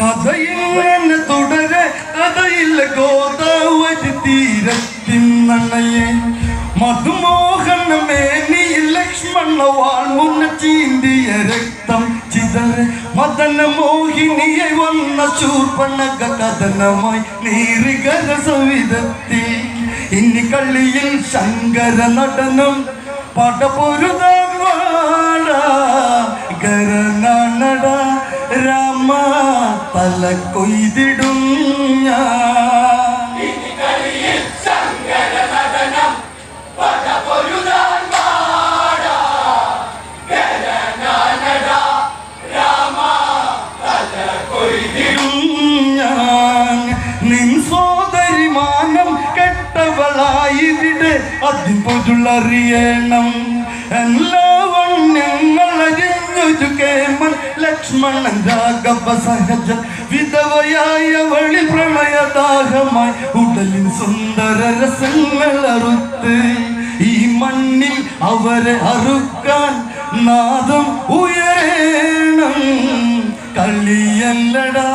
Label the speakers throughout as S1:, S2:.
S1: കഥയിങ്ങനെ തുടരെ കഥയില്ല ഗോദാവരി തീരത്തിന്നണയെ മധുമോഹന മേനിയിൽ ലക്ഷ്മണ വാൾമുന്ന ചീന്തിയ രക്തം ചിതറ. മദന മോഹിനിയെ വന്ന ചൂർപ്പണക കഥനമായി നീറികര സവിധത്തിൽ. ഇനി കള്ളിയിൽ ശങ്കര നടനം പടപൊരുതാൻ തല കൊയ്തിടും കെട്ടവളായിവിടെ. അതിൻ പൊരുളറിയണം. എല്ലാവൺ ഞങ്ങളറിഞ്ഞൊരു കേമൻ ലക്ഷ്മണൻ രാഘവ സഹജ വിധവയായവളിൽ പ്രണയദാഹമായി ഉടലിൻ സുന്ദര രസങ്ങൾ അറുത്ത് ഈ മണ്ണിൽ അവരെ അറുക്കാൻ നാദം ഉയരണം. കളിയല്ലടാ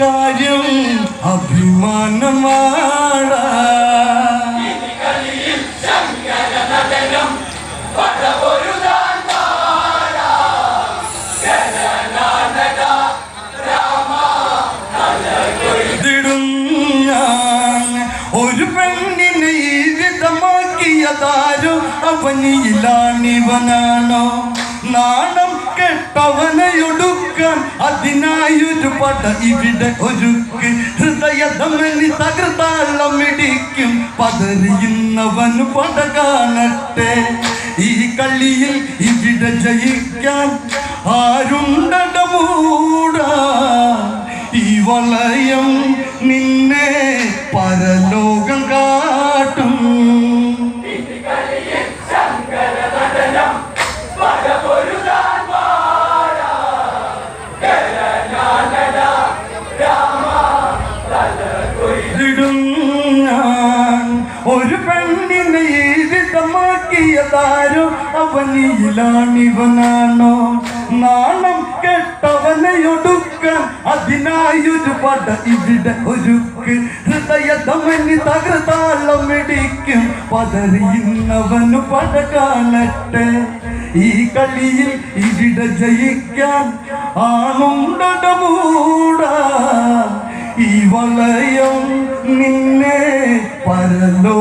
S1: കാര്യം അഭിമാനമാടാ അവനിയിലാണിവനാണോ നാണം കെട്ടവനെയൊടുക്കാൻ അതിനായൊരു പട ഇവിടെ ഒരുക്ക്. ഹൃദയധമനി തകൃതാളമിടിക്കും പതറിയുന്നവന് പട കാണട്ടെ. ഈ കളിയിൽ ഇവിടെ ജയിക്കാൻ ആരുണ്ടട? ഒരു പെണ്ണിനെ ജീവിതമാക്കിയതാരോ അവനിയിലാണിവനാണോ നാണം കെട്ടവനെയൊടുക്കാൻ അതിനായൊരു പട ഇവിടെ ഒരുക്ക്. ഹൃദയധമനി തകൃതാളമിടിക്കും പതറിയുന്നവനു പട കാണട്ടെ. ഈ കളിയിൽ ഇവിടെ ജയിക്കാൻ ആണുണ്ടടമൂടാ ഈ വളയം നിന്നെ പരലോ